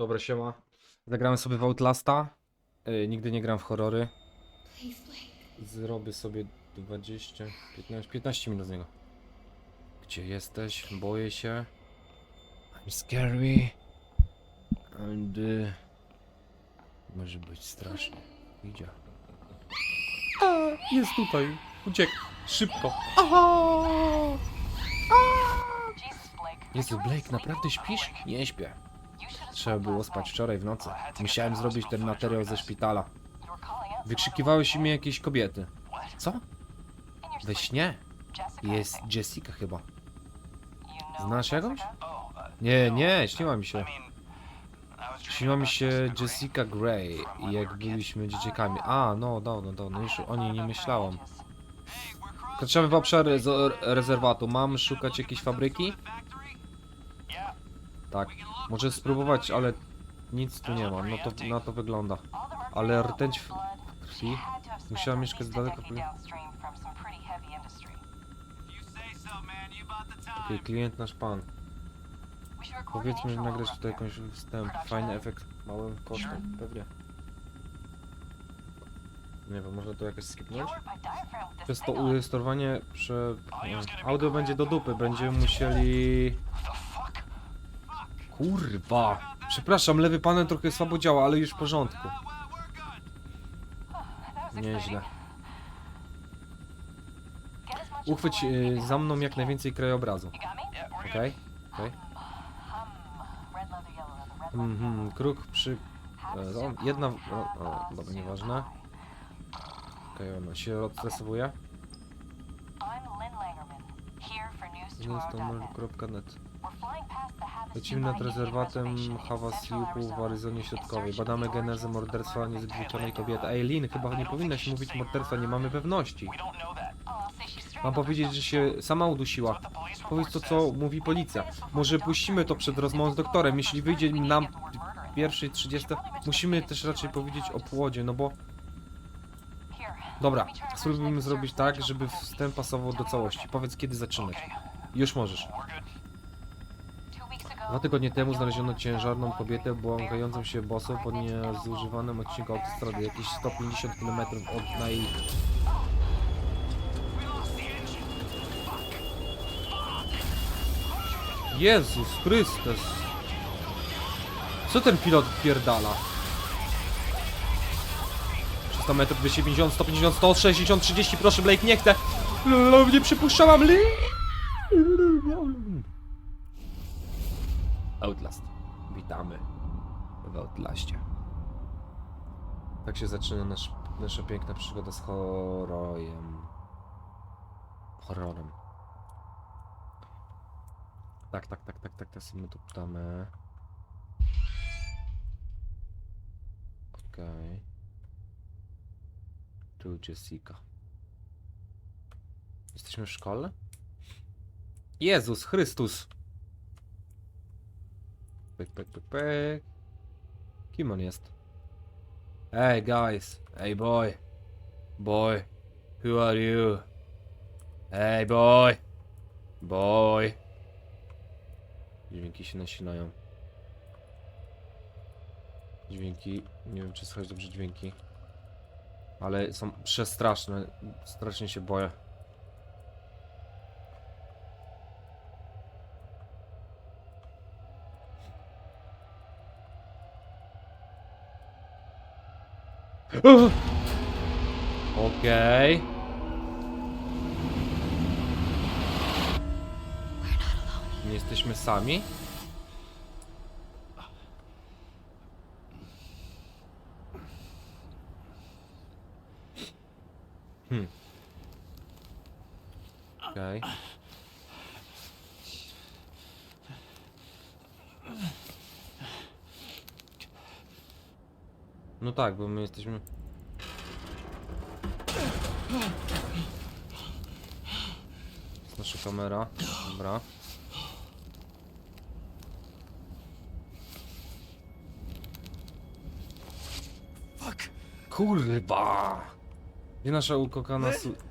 Dobra, siema. Zagrałem sobie w Outlasta. Yy, nigdy nie gram w horrory. Zrobię sobie 20, 15, 15 minut z niego. Gdzie jesteś? Boję się. I'm scary. And... y, może być strasznie. Idzie. A, jest tutaj. Uciek. Szybko. Aha! Jezu, Blake, naprawdę śpisz? Nie śpię. Trzeba było spać wczoraj w nocy. Musiałem zrobić ten materiał ze szpitala. Wykrzykiwały się mi jakieś kobiety. Co? We śnie? Jest Jessica chyba. Znasz jakąś? Nie, nie, śniła mi się. Śniła mi się Jessica Grey, jak byliśmy dzieciakami. A, no, no, no, no, no już o niej nie myślałam. Kraczamy w obszar rezerwatu. Mam szukać jakiejś fabryki? Tak. Może spróbować, ale nic tu nie ma. No to na to wygląda. Ale rtęć w krwi musiała mieszkać daleko. Okej, klient nasz pan. Powiedzmy, że nagrać tutaj jakąś wstęp. Fajny efekt małym kosztem, pewnie. Nie wiem, można to jakoś skipnąć? Przez to urejestrowanie nie, Audio będzie do dupy, będziemy musieli... Kurwa! Przepraszam, lewy panel trochę słabo działa, ale już w porządku. Nieźle. Uchwyć y, za mną jak najwięcej krajobrazu. Okej? Okej. Mhm, kruk przy... e, o, Jedna... O, o, dobra, nieważne. Okej, ona się odstresowuje. Newstomol.net Lecimy nad rezerwatem Hawasiupu w Aryzonie Środkowej. Badamy genezę morderstwa niezgwałconej kobiety. Ej, Lin, chyba nie powinnaś mówić morderstwa, nie mamy pewności. Mam powiedzieć, że się sama udusiła. Powiedz to, co mówi policja. Może puścimy to przed rozmową z doktorem. Jeśli wyjdzie nam pierwszej 30, musimy też raczej powiedzieć o płodzie, no bo... Dobra, spróbujmy zrobić tak, żeby wstęp pasował do całości. Powiedz, kiedy zaczynać. Już możesz. Dwa tygodnie temu znaleziono ciężarną kobietę błąkającą się boso po niezużywanym odcinku autostrady, jakieś 150 km od niej. Jezus Chrystus! Co ten pilot pierdala? 300 metrów, 250, 150, 160, 30, proszę Blake, nie chcę! Lol, nie przypuszczałam li! Outlast. Witamy w Outlaście. Tak się zaczyna nasz, nasza piękna przygoda z horrojem. Horrorem. Tak, tak, tak, tak, tak, teraz my tu pytamy. Okej. Tu Jessica. Jesteśmy w szkole? Jezus Chrystus! Pyk, pyk, pyk, pyk. Kim on jest? Hey guys, hey boy, boy, who are you? Hey boy, boy. Dźwięki się nasilają. Dźwięki, nie wiem czy słychać dobrze dźwięki. Ale są przestraszne, strasznie się boję. Okej. Nie jesteśmy sami? Hmm. Okej. No tak, bo my jesteśmy... jest nasza kamera. Dobra. Fuck! Kurwa! Gdzie nasza ukokana su...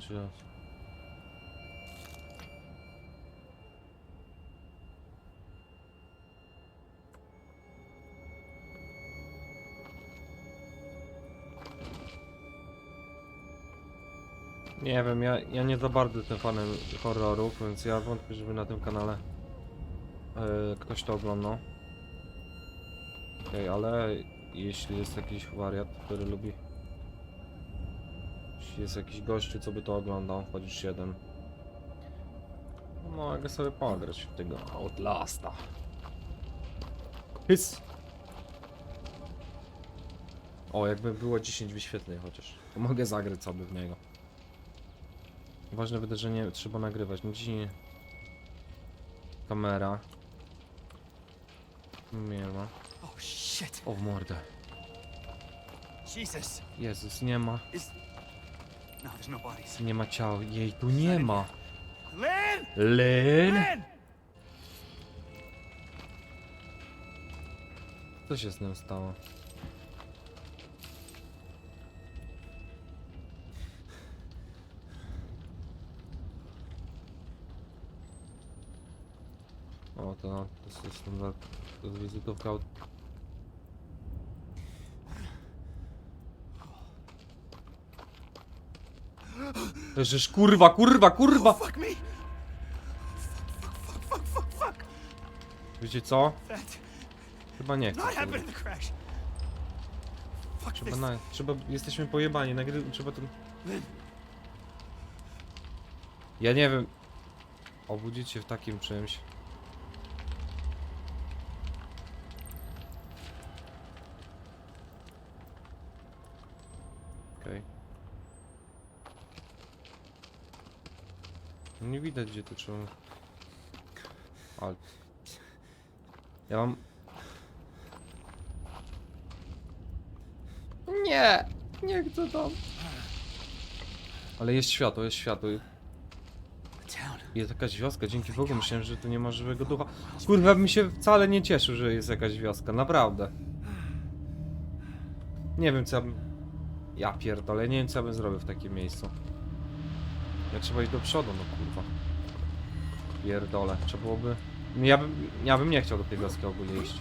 Znaczy raz. Nie wiem, ja, ja nie za bardzo jestem fanem horrorów, więc ja wątpię, żeby na tym kanale e, ktoś to oglądał. Okej, ale jeśli jest jakiś wariat, który lubi jest jakiś gościu, co by to oglądał, chociaż jeden. No mogę sobie pograć w tego Outlasta. Hys! O, jakby było 10 wyświetleń chociaż. To mogę zagrać sobie w niego. Ważne wydarzenie trzeba nagrywać. No dzisiaj nie. Kamera. Nie ma. Oh shit! O w mordę. Jesus! Jezus, nie ma. Is Nie ma ciała. Jej, tu nie ma. Lyn? Co się z nią stało? O, to, to jest standard. To jest wizytówka. Żeż kurwa, kurwa, kurwa! Fuck me! Fuck, fuck, fuck, fuck, fuck! Wiecie co? That Chyba nie chcę. not kurwa. happen in the crash. Fuck Trzeba, this. na, trzeba, jesteśmy pojebani, nagry, trzeba to... Lynn, Ja nie wiem. Obudzić się w takim czymś. Okej. No Nie widać gdzie to trzeba. Alt. Ja mam. Nie! Nie chcę tam. Ale jest światło, jest światło. Jest jakaś wioska, dzięki Bogu myślałem, że tu nie ma żywego ducha. Kurwa, bym się wcale nie cieszył, że jest jakaś wioska, naprawdę. Nie wiem co ja bym... Ja pierdolę, nie wiem co ja bym zrobił w takim miejscu. Ja trzeba iść do przodu, no kurwa. Pierdolę, trzeba byłoby... Ja bym, ja bym nie chciał do tej wioski ogólnie iść.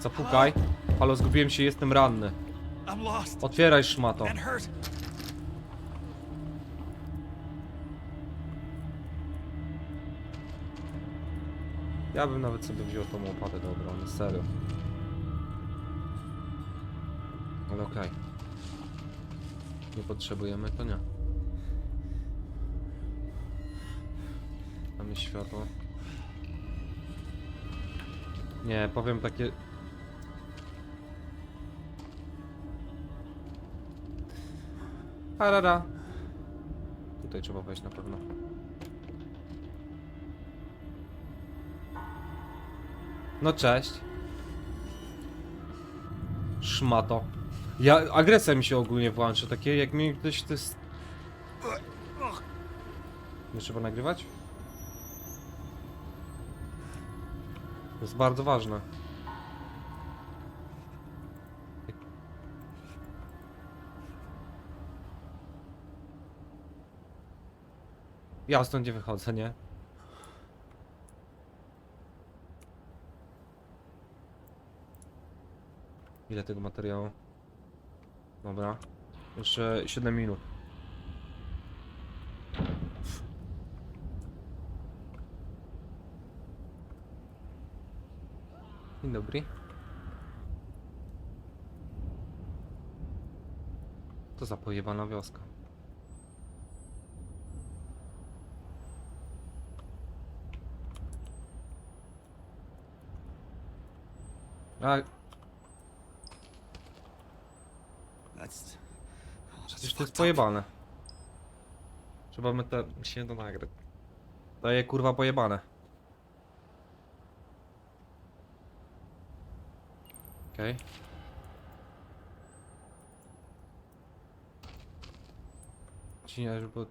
Zapukaj. Halo, zgubiłem się, jestem ranny. Otwieraj szmato. Ja bym nawet sobie wziął tą łopatę do obrony, serio. Ale okej. Nie potrzebujemy, to nie. Jest światło. Nie, powiem takie... Arara. Tutaj trzeba wejść na pewno. No cześć. Szmato. Ja, agresja mi się ogólnie włącza, takie jak mi ktoś to jest... Nie trzeba nagrywać? To jest bardzo ważne. Ja stąd nie wychodzę, nie? Ile tego materiału? Dobra. Jeszcze 7 minut. Dzień dobry. To za pojebana wioska. A, That's. Przecież to jest up. pojebane. Trzeba my te... się to nagrać. To je kurwa pojebane. Okej. Ci nie, żeby...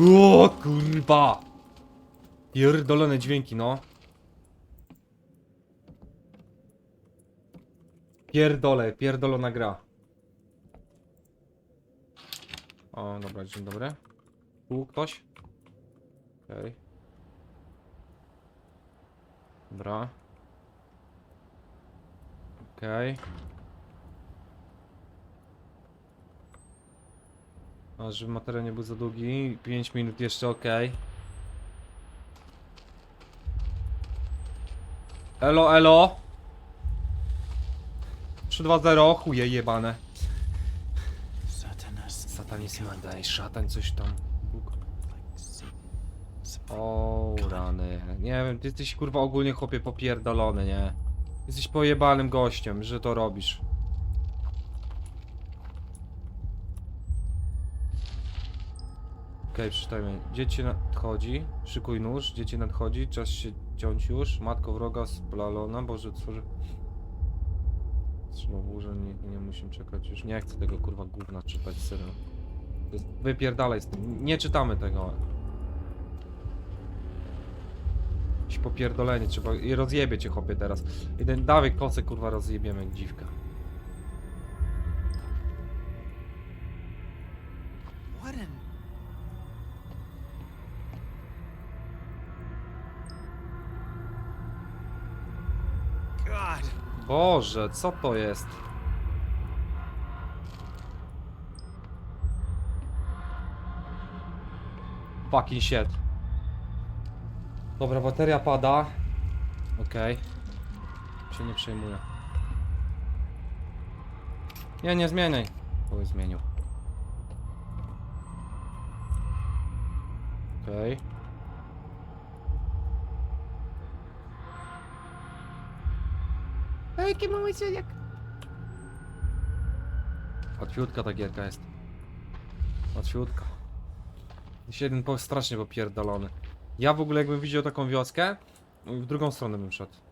O kurwa! Pierdolone dźwięki, no. Pierdolę, pierdolona gra. O, dobra, dzień dobry. Tu ktoś? Okej. Dobra. Okej. A żeby materiał nie był za długi, 5 minut jeszcze okej. Elo, elo! 3-2-0, chuje jebane. Satanas. Satanizm, daj szatan coś tam. Bóg. O, rany. Nie wiem, ty jesteś kurwa ogólnie chłopie popierdolony, nie? Jesteś pojebanym gościem, że to robisz. Okej, przeczytajmy. Dziecię nadchodzi, szykuj nóż, dziecię nadchodzi, czas się ciąć już, matko wroga splalona, boże tworzy... Trzeba burze, nie, nie musimy czekać już, nie chcę tego kurwa gówna czytać, serio. To jest- Wypierdalaj z tym, nie czytamy tego. Jakieś popierdolenie, trzeba... I rozjebie cię chłopie teraz. Jeden dawaj kosę kurwa rozjebiemy jak dziwka. Boże, co to jest? Fucking shit. Dobra, bateria pada. Okej. Się nie przejmuję. Nie, nie zmieniaj. Oj, zmienił. Okej. Ej, jaki mały cieniak. Łatwiutka ta gierka jest. Łatwiutka. Jest jeden po strasznie popierdolony. Ja w ogóle jakbym widział taką wioskę, w drugą stronę bym szedł.